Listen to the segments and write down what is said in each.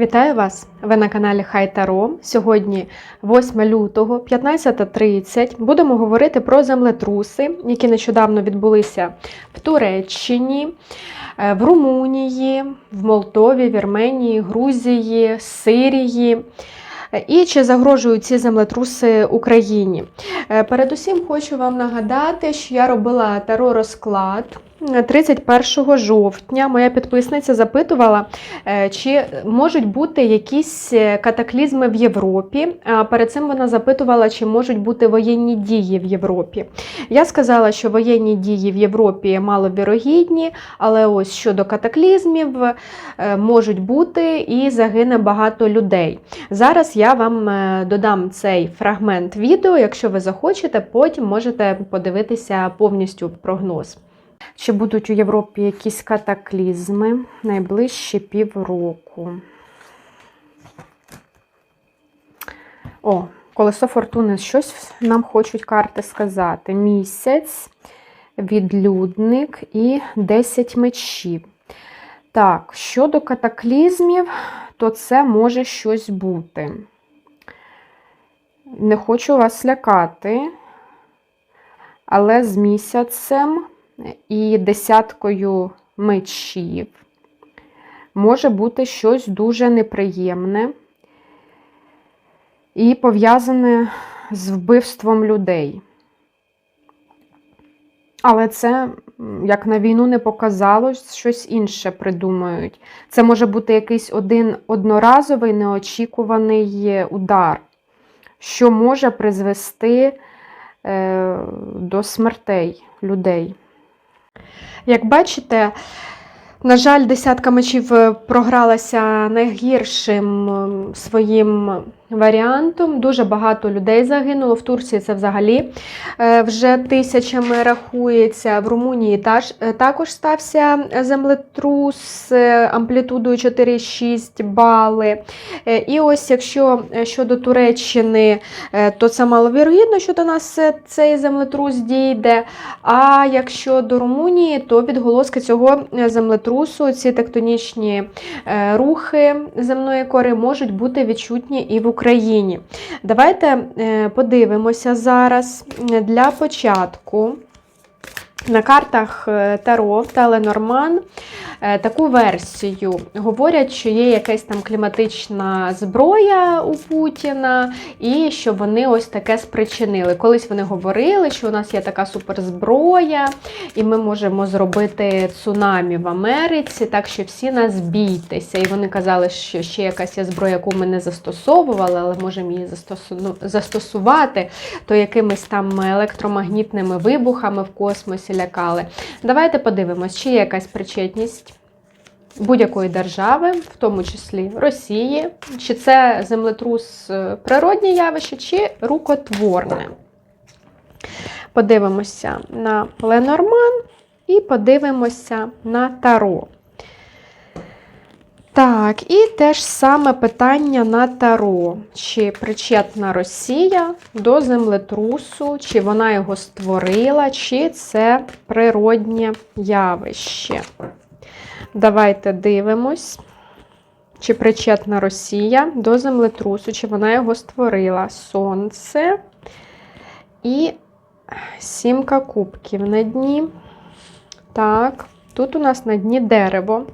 Вітаю вас! Ви на каналі Хай Таро. Сьогодні 8 лютого, 15.30. Будемо говорити про землетруси, які нещодавно відбулися в Туреччині, е, в Румунії, в Молдові, Вірменії, Грузії, Сирії. І чи загрожують ці землетруси Україні? Е, Передусім хочу вам нагадати, що я робила таро розклад 31 жовтня. Моя підписниця запитувала, е, чи можуть бути якісь е, катаклізми в Європі. Перед цим вона запитувала, чи можуть бути воєнні дії в Європі. Я сказала, що воєнні дії в Європі маловірогідні, але ось щодо катаклізмів е, можуть бути і загине багато людей. Зараз я вам додам цей фрагмент відео. Якщо ви захочете, потім можете подивитися повністю прогноз. Чи будуть у Європі якісь катаклізми найближчі півроку? О, колесо фортуни щось нам хочуть карти сказати. Місяць, відлюдник і 10 мечів. Так, щодо катаклізмів, то це може щось бути. Не хочу вас лякати, але з місяцем і десяткою мечів може бути щось дуже неприємне і пов'язане з вбивством людей. Але це, як на війну не показалось, щось інше придумають. Це може бути якийсь один одноразовий неочікуваний удар, що може призвести е, до смертей людей. Як бачите, на жаль, десятка мечів е, програлася найгіршим ем, своїм варіантом. Дуже багато людей загинуло. В Турції це взагалі е, вже тисячами рахується. В Румунії е, також стався землетрус е, амплітудою 4,6 бали. І ось якщо щодо Туреччини, то це маловірогідно, що до нас цей землетрус дійде. А якщо до Румунії, то відголоски цього землетрусу, ці тектонічні рухи земної кори можуть бути відчутні і в Україні. Давайте е, подивимося зараз для початку. На картах е, Таро та Ленорман таку версію. Говорять, що є якась там кліматична зброя у Путіна, і що вони ось таке спричинили. Колись вони говорили, що у нас є така суперзброя, і ми можемо зробити цунамі в Америці, так що всі нас бійтеся. І вони казали, що ще якась є зброя, яку ми не застосовували, але можемо її застосу- застосувати, то якимись там електромагнітними вибухами в космосі лякали. Давайте подивимось, чи є якась причетність будь-якої держави, в тому числі Росії, чи це землетрус е, природнє явище, чи рукотворне. Подивимося на Ленорман і подивимося на Таро. Так, і те ж саме питання на Таро. Чи причетна Росія до землетрусу, чи вона його створила, чи це природнє явище. Давайте дивимось, чи причетна Росія до землетрусу, чи вона його створила. Сонце і сімка кубків на дні. Так, тут у нас на дні дерево.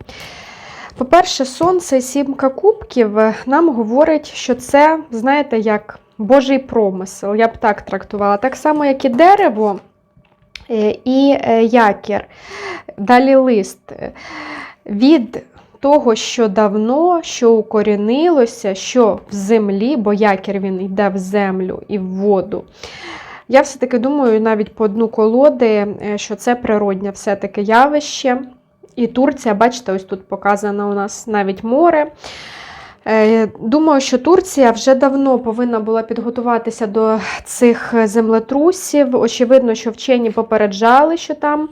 По-перше, сонце і сімка кубків нам говорить, що це, знаєте, як Божий промисел. Я б так трактувала. Так само, як і дерево і е, якір. Далі лист. Е, Від того, що давно, що укорінилося, що в землі, бо якір він йде в землю і в воду. Я все-таки думаю, навіть по дну колоди, е, що це природнє все-таки явище. І Турція, бачите, ось тут показано у нас навіть море. Е, Думаю, що Турція вже давно повинна була підготуватися до цих землетрусів. Очевидно, що вчені попереджали, що там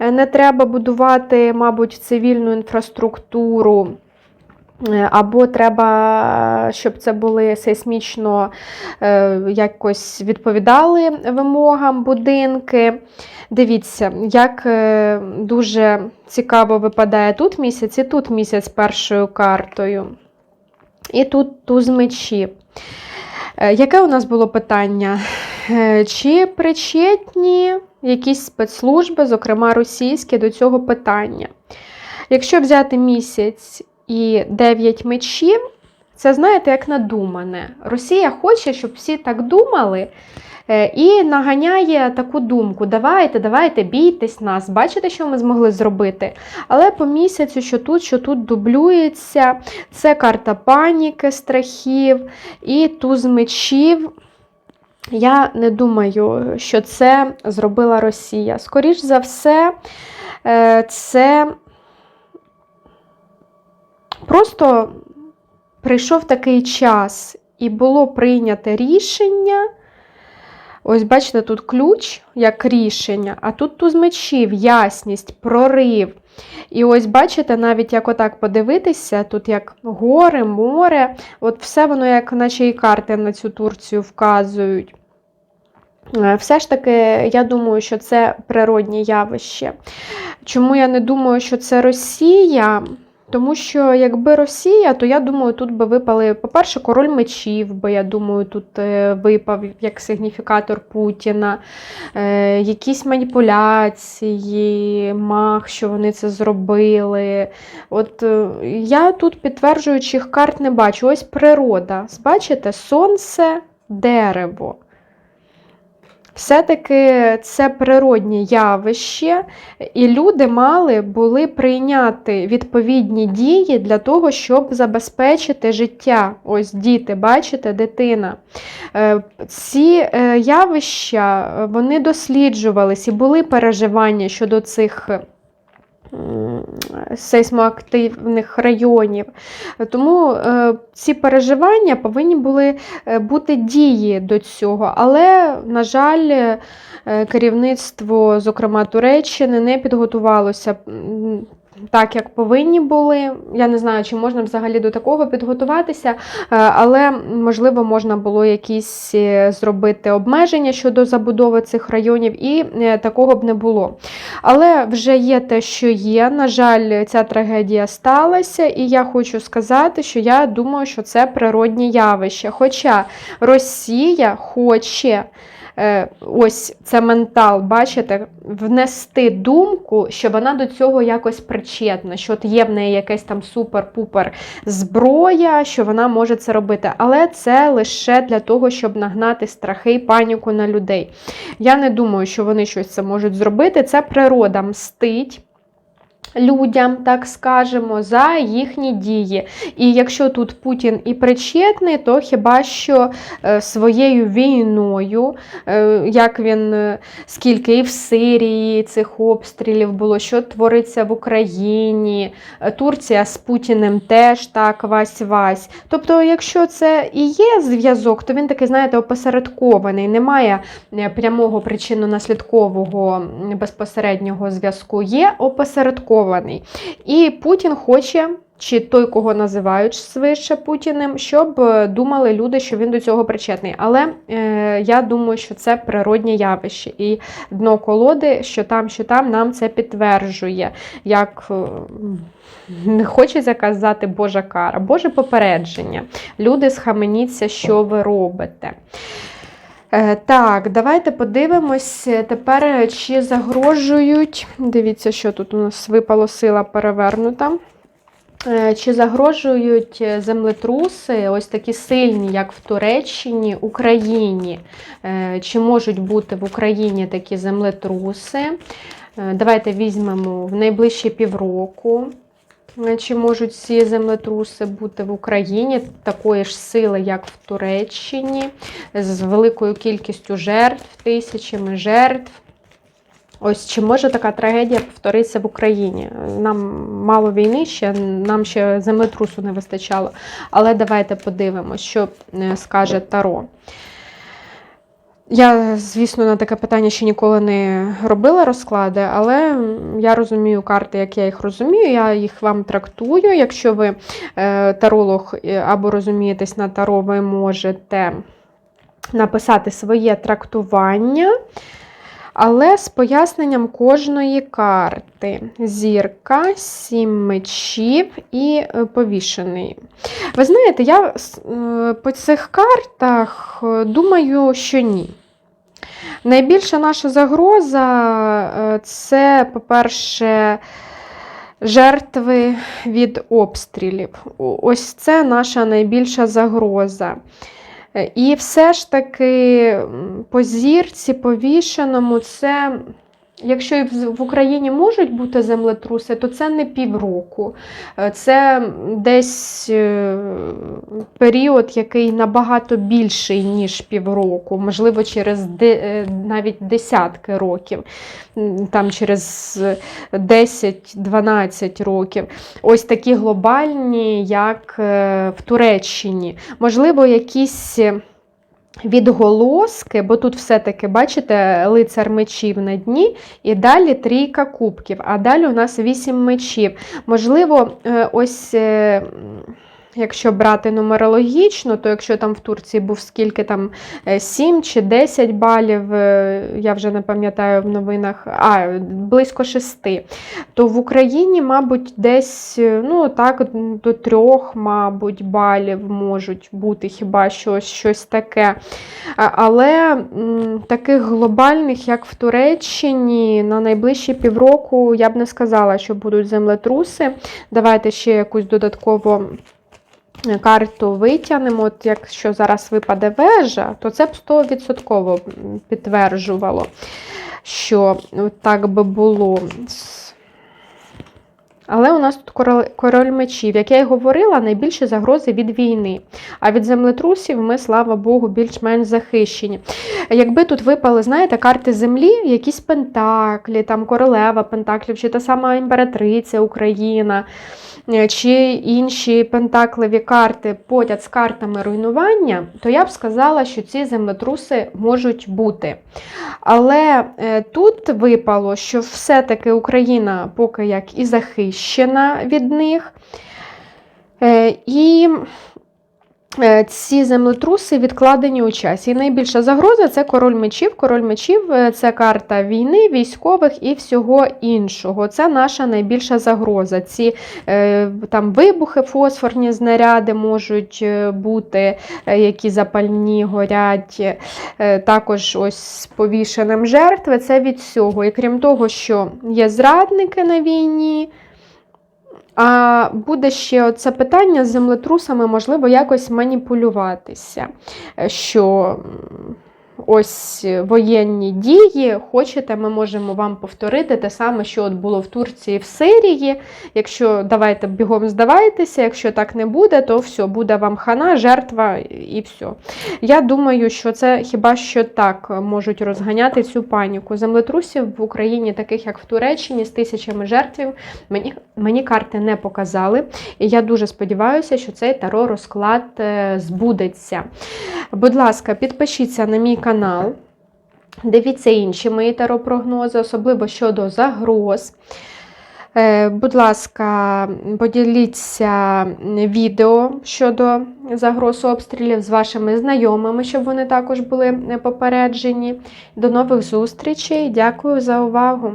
е, не треба будувати, мабуть, цивільну інфраструктуру. Е, Або треба, щоб це були сейсмічно якось відповідали вимогам будинки. Дивіться, як дуже цікаво випадає тут місяць і тут місяць першою картою. І тут туз мечів. Е, Яке у нас було питання? Е, Чи причетні якісь спецслужби, зокрема російські, до цього питання? Якщо взяти місяць і 9 мечів, це знаєте, як надумане. Росія хоче, щоб всі так думали. Е, І наганяє таку думку: давайте, давайте, бійтесь нас, бачите, що ми змогли зробити. Але по місяцю, що тут, що тут дублюється, це карта паніки, страхів і туз мечів. Я не думаю, що це зробила Росія. Скоріш за все, е, це просто прийшов такий час, і було прийнято рішення. Ось, бачите, тут ключ як рішення, а тут туз мечів, ясність, прорив. І ось, бачите, навіть як отак подивитися, тут як гори, море, от все воно, як наче і карти на цю Турцію вказують. Е, Все ж таки, я думаю, що це природнє явище. Чому я не думаю, що це Росія? Тому що якби Росія, то я думаю, тут би випали, по-перше, король мечів, бо я думаю, тут е, випав як сигніфікатор Путіна, е, якісь маніпуляції, мах, що вони це зробили. От е, я тут підтверджуючих карт не бачу. Ось природа. Бачите, сонце, дерево. Все-таки це природнє явище, і люди мали були прийняти відповідні дії для того, щоб забезпечити життя. Ось діти, бачите, дитина. Е, Ці е, явища е, вони досліджувались і були переживання щодо цих. Сейсмоактивних районів. Тому е, ці переживання повинні були е, бути дії до цього. Але, на жаль, е, керівництво, зокрема Туреччини, не підготувалося так, як повинні були. Я не знаю, чи можна взагалі до такого підготуватися, е, але можливо можна було якісь е, зробити обмеження щодо забудови цих районів, і е, такого б не було. Але вже є те, що є. На жаль, ця трагедія сталася, і я хочу сказати, що я думаю, що це природні явище. Хоча Росія хоче. Е, Ось це ментал, бачите, внести думку, що вона до цього якось причетна, що от є в неї якась там супер-пупер зброя, що вона може це робити. Але це лише для того, щоб нагнати страхи і паніку на людей. Я не думаю, що вони щось це можуть зробити. Це природа мстить. Людям, так скажемо, за їхні дії. І якщо тут Путін і причетний, то хіба що е, своєю війною, е, як він, е, скільки і в Сирії цих обстрілів було, що твориться в Україні, Турція з Путіним теж так вась-вась. Тобто, якщо це і є зв'язок, то він такий, знаєте, опосередкований, немає прямого причинно-наслідкового безпосереднього зв'язку, є опосередкований. І Путін хоче. Чи той, кого називають свише Путіним, щоб е, думали люди, що він до цього причетний. Але е, я думаю, що це природнє явище. І дно колоди, що там, що там, нам це підтверджує. Як е, не хочеться казати Божа кара, Боже попередження. Люди схаменіться, що ви робите. Е, Так, давайте подивимось е, тепер, е, чи загрожують. Дивіться, що тут у нас випало сила перевернута. Чи загрожують землетруси, ось такі сильні, як в Туреччині, Україні? Чи можуть бути в Україні такі землетруси? Давайте візьмемо в найближчі півроку. Е, Чи можуть ці землетруси бути в Україні такої ж сили, як в Туреччині, з великою кількістю жертв, тисячами жертв? Ось чи може така трагедія повторитися в Україні? Нам мало війни ще, нам ще землетрусу не вистачало. Але давайте подивимося, що е, скаже Таро. Я, звісно, на таке питання ще ніколи не робила розклади, але я розумію карти, як я їх розумію. Я їх вам трактую. Якщо ви е, таролог е, або розумієтесь на таро, ви можете написати своє трактування. Але з поясненням кожної карти. Зірка, сім мечів і е, повішений. Ви знаєте, я е, по цих картах е, думаю, що ні. Найбільша наша загроза це, по-перше, жертви від обстрілів. Ось це наша найбільша загроза. Е, І все ж таки по зірці, повішеному, це. Якщо в Україні можуть бути землетруси, то це не півроку. Е, Це десь е, період, який набагато більший, ніж півроку, можливо, через е, навіть десятки років, там через 10-12 років. Ось такі глобальні, як в Туреччині. Можливо, якісь. Е, Відголоски, бо тут все-таки, бачите, лицар мечів на дні, і далі трійка кубків, а далі у нас вісім мечів. Можливо, е, ось. Е, Якщо брати нумерологічно, то якщо там в Турції був скільки там 7 чи 10 балів, е, я вже не пам'ятаю в новинах, а близько 6, то в Україні, мабуть, десь е, ну так, до трьох, мабуть, балів можуть бути хіба що щось таке. Але таких глобальних, як в Туреччині, на найближчі півроку я б не сказала, що будуть землетруси. Давайте ще якусь додаткову е, карту витягнемо. От якщо зараз випаде вежа, то це б 100% підтверджувало, що так би було. Але у нас тут король, король мечів, як я й говорила, найбільші загрози від війни. А від землетрусів ми, слава Богу, більш-менш захищені. Якби тут випали, знаєте, карти землі, якісь пентаклі, там королева пентаклів, чи та сама імператриця Україна, е, чи інші пентакливі карти поряд з картами руйнування, то я б сказала, що ці землетруси можуть бути. Але е, тут випало, що все-таки Україна поки як і захищена від них. Е, І е, ці землетруси відкладені у часі. І найбільша загроза це король мечів. Король мечів е, це карта війни, військових і всього іншого. Це наша найбільша загроза. Ці там вибухи, фосфорні знаряди можуть бути, які запальні горять. Також ось з повішеним жертви. Це від всього. І крім того, що є зрадники на війні. А буде ще це питання з землетрусами, можливо, якось маніпулюватися. Що ось воєнні дії, хочете, ми можемо вам повторити те саме, що от було в Турції в Сирії. Якщо давайте бігом здавайтеся, якщо так не буде, то все, буде вам хана, жертва і все. Я думаю, що це хіба що так можуть розганяти цю паніку. Землетрусів в Україні, таких як в Туреччині, з тисячами жертв, мені, мені карти не показали. І я дуже сподіваюся, що цей таро розклад е, збудеться. Будь ласка, підпишіться на мій канал. Дивіться інші мої таро-прогнози, особливо щодо загроз. Е, Будь ласка, поділіться відео щодо загроз обстрілів з вашими знайомими, щоб вони також були попереджені. До нових зустрічей. Дякую за увагу!